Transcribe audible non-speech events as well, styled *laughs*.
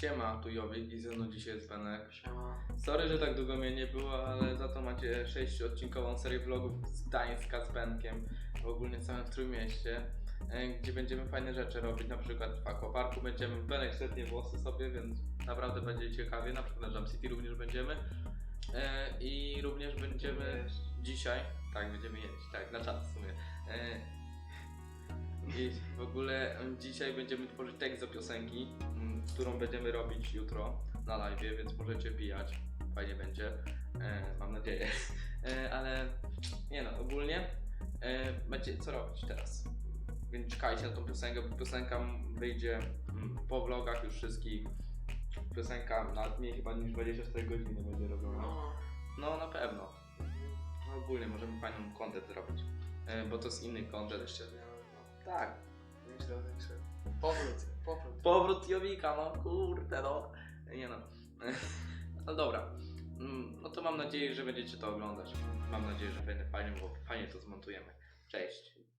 Siema, tu Jowik i ze mną dzisiaj jest Benek. Siema. Sorry, że tak długo mnie nie było, ale za to macie 6-odcinkową serię vlogów z Gdańska z Benkiem, w ogólnie całym Trójmieście, e, gdzie będziemy fajne rzeczy robić, na przykład w aquaparku będziemy, Benek szednie włosy sobie, więc naprawdę będzie ciekawie, na przykład na Jump City również będziemy E, i również będziemy dzisiaj, tak, będziemy jeść, tak, na czas w sumie. E, I w ogóle dzisiaj będziemy tworzyć tekst do piosenki, m, którą będziemy robić jutro na live, więc możecie bijać. Fajnie będzie. E, mam nadzieję. E, ale nie no, ogólnie e, będzie co robić teraz. Więc czekajcie na tą piosenkę, bo piosenka wyjdzie m, po vlogach już wszystkich. Piosenka nawet mniej chyba niż 24 godziny będzie robiona. No. No na pewno. No, ogólnie możemy fajną content zrobić. E, bo to jest inny content. Jeszcze nie no. Tak. Większy, większy. Powrót, powrót. Powrót Jowika, no kurde no. Nie no. Ale *laughs* dobra. Mm, No to mam nadzieję, że będziecie to oglądać. Mam nadzieję, że będzie fajnie, bo fajnie to zmontujemy. Cześć.